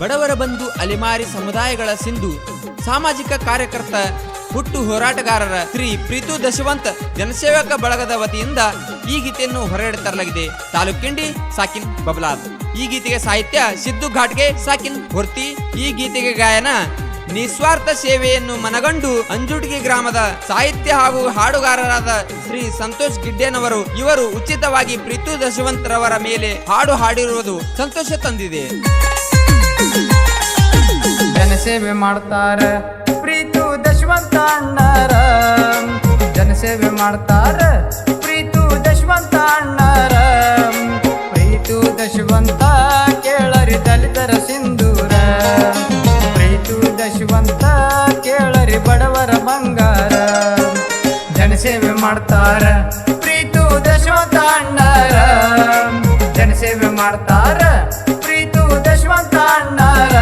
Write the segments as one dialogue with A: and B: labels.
A: ಬಡವರ ಬಂಧು ಅಲೆಮಾರಿ ಸಮುದಾಯಗಳ ಸಿಂಧು, ಸಾಮಾಜಿಕ ಕಾರ್ಯಕರ್ತ, ಹುಟ್ಟು ಹೋರಾಟಗಾರರ ಶ್ರೀ ಪ್ರೀತು ದಶವಂತ್ ಜನಸೇವಕ ಬಳಗದ ವತಿಯಿಂದ ಈ ಗೀತೆಯನ್ನು ಹೊರಗಡೆ ತರಲಾಗಿದೆ. ತಾಲೂಕಿಂಡಿ ಸಾಕಿನ್ ಬಬಲಾದ್ ಈ ಗೀತೆಗೆ ಸಾಹಿತ್ಯ ಸಿದ್ದು ಘಾಟ್ಗೆ, ಸಾಕಿನ್ ಹೊರ್ತಿ. ಈ ಗೀತೆಗೆ ಗಾಯನ ನಿಸ್ವಾರ್ಥ ಸೇವೆಯನ್ನು ಮನಗಂಡು ಅಂಜುಟಿಗೆ ಗ್ರಾಮದ ಸಾಹಿತ್ಯ ಹಾಗೂ ಹಾಡುಗಾರರಾದ ಶ್ರೀ ಸಂತೋಷ್ ಗಿಡ್ಡೇನವರು, ಇವರು ಉಚಿತವಾಗಿ ಪ್ರೀತು ದಶವಂತ್ ರವರ ಮೇಲೆ ಹಾಡು ಹಾಡಿರುವುದು ಸಂತೋಷ ತಂದಿದೆ.
B: ಜನಸೇವೆ ಮಾಡ್ತಾರ ಪ್ರೀತು ದಶವಂತ ಅಣ್ಣಾರ. ಜನಸೇವೆ ಮಾಡ್ತಾರ ಪ್ರೀತು ದಶವಂತ ಅಣ್ಣಾರ. ಪ್ರೀತು ದಶವಂತ ಕೇಳರಿ ದಲಿತರ ಸಿಂಧೂರ. ಪ್ರೀತು ದಶವಂತ ಕೇಳರಿ ಬಡವರ ಬಂಗಾರ. ಜನಸೇವೆ ಮಾಡ್ತಾರ ಪ್ರೀತು ದಶವಂತ ಅಣ್ಣಾರ. ಜನಸೇವೆ ಮಾಡ್ತಾರ ಪ್ರೀತು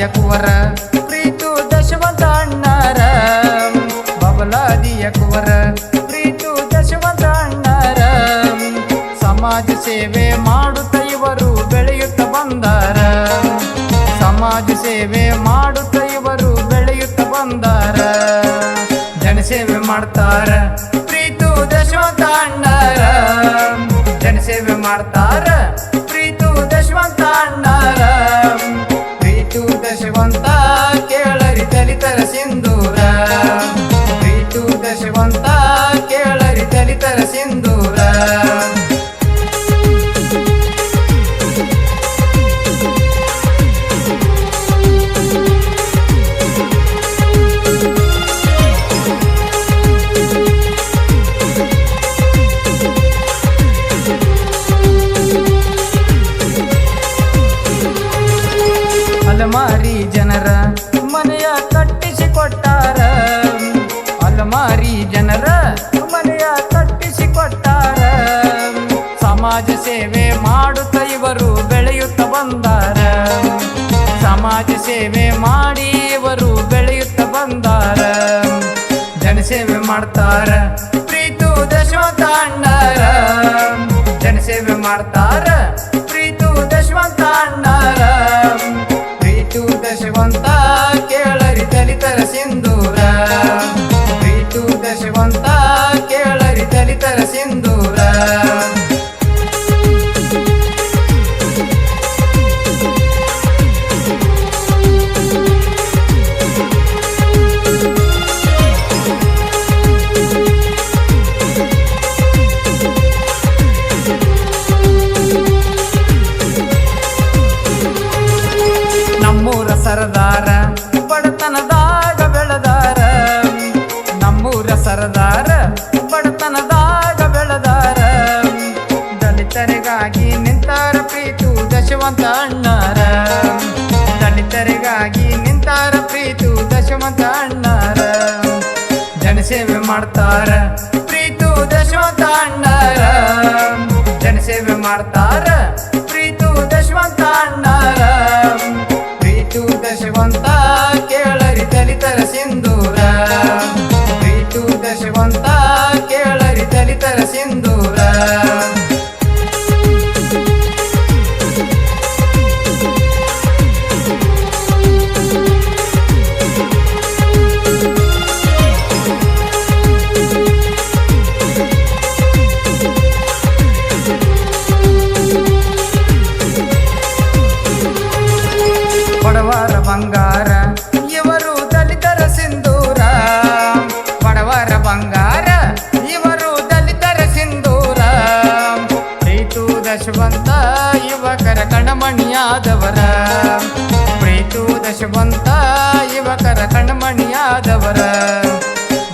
B: ಬಬಲಾದಿಯ ಕುವರ, ಪ್ರೀತು ದಶವಂತ ಅಣ್ಣಾರ. ಬಬಲಾದಿಯ ಕುವರ, ಪ್ರೀತು ದಶವಂತ ಅಣ್ಣರ. ಸಮಾಜ ಸೇವೆ ಮಾಡುತ್ತ ಇವರು ಬೆಳೆಯುತ್ತ ಬಂದಾರ. ಸಮಾಜ ಸೇವೆ ಮಾಡುತ್ತ ಇವರು ಬೆಳೆಯುತ್ತ ಬಂದಾರ. ಜನಸೇವೆ ಮಾಡ್ತಾರ, ಪ್ರೀತು ದಶವಂತ ಅಣ್ಣಾರ. ಜನಸೇವೆ ಮಾಡ್ತಾರ. ಅಲಮಾರಿ ಜನರ ಮನೆಯ ಕಟ್ಟಿಸಿಕೊಟ್ಟಾರ. ಸಮಾಜ ಸೇವೆ ಮಾಡುತ್ತ ಇವರು ಬೆಳೆಯುತ್ತ ಬಂದಾರ. ಸಮಾಜ ಸೇವೆ ಮಾಡಿ ಇವರು ಬೆಳೆಯುತ್ತ ಬಂದಾರ. ಜನಸೇವೆ ಮಾಡ್ತಾರ ಪ್ರೀತು ದಶವಂತ ತಾಂಡಾರ ಜನಸೇವೆ ಮಾಡ್ತಾರ ಪ್ರೀತು ದಶವಂತ ತಾಂಡಾರ ಪ್ರೀತು ದಶವಂತ ಸರದಾರ ಬಡತನದಾಗ ಬೆಳೆದಾರ. ದಲಿತರಿಗಾಗಿ ನಿಂತಾರ ಪ್ರೀತು ದಶವಂತ ಅಣ್ಣಾರ. ದಲಿತರಿಗಾಗಿ ನಿಂತಾರ ಪ್ರೀತು ದಶವಂತ ಅಣ್ಣಾರ. ಜನಸೇವೆ ಮಾಡ್ತಾರ, ಪ್ರೀತು ದಶವಂತ ಅಣ್ಣಾರ. ಜನಸೇವೆ ಮಾಡ್ತಾರ, ಪ್ರೀತು ದಶವಂತ ಅಣ್ಣಾರ. ಪ್ರೀತು ದಶವಂತ ದಶವಂತ ಯುವಕರ ಕಣಮಣಿಯಾದವರ ಪ್ರೀತು ದಶವಂತ ಯುವಕರ ಕಣಮಣಿಯಾದವರ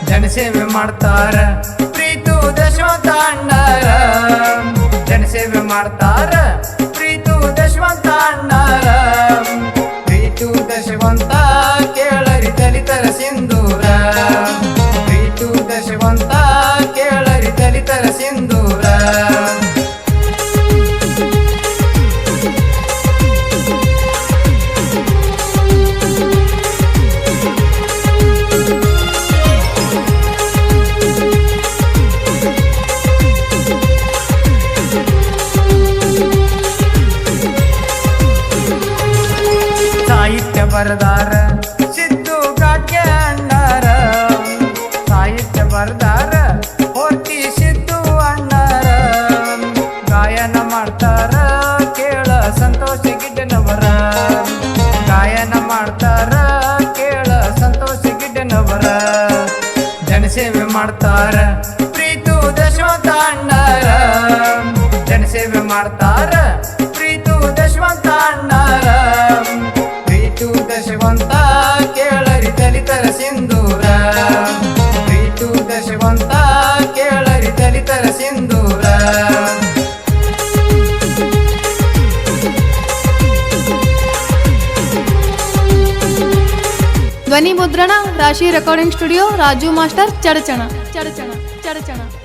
B: ಜನಸೇವೆ ಮಾಡ್ತಾರ ಪ್ರೀತು ದಶವಂತ ಅಣ್ಣಾರ ಜನಸೇವೆ ಮಾಡ್ತಾರ ಪ್ರೀತು ದಶವಂತ ಅಣ್ಣಾರ ಪ್ರೀತು ದಶವಂತ ಕೇಳರಿ ದಲಿತರ ಸಿಂಧೂರ. ಪ್ರೀತು ದಶವಂತ ಬರದಾರ, ಸಿದ್ದು ಕಾಕ್ಯ ಅಣ್ಣಾರ. ಸಾಹಿತ್ಯ ಬರದಾರ ಪೂರ್ತಿ ಸಿದ್ದು ಅಣ್ಣಾರ. ಗಾಯನ ಮಾಡ್ತಾರ, ಕೇಳ ಸಂತೋಷ ಗಿಡ್ಡನವರ. ಗಾಯನ ಮಾಡ್ತಾರ, ಕೇಳ ಸಂತೋಷ ಗಿಡ್ಡನವರ. ಜನಸೇವೆ ಮಾಡ್ತಾರ, ಪ್ರೀತು ದಶವಂತ ಅಣ್ಣಾರ. ಜನಸೇವೆ ಮಾಡ್ತಾರ, ಪ್ರೀತು ದಶವಂತ ಅಣ್ಣಾರ. ಕೇಳರಿ ದಲಿತರ ಸಿಂಧೂರ. ಪ್ರೀತು ದಶವಂತ ಕೇಳರಿ ದಲಿತರ ಸಿಂಧೂರ.
C: ಧ್ವನಿ ಮುದ್ರಣ, Rashi recording studio Raju master, Chadachan Chadachan Chadachan.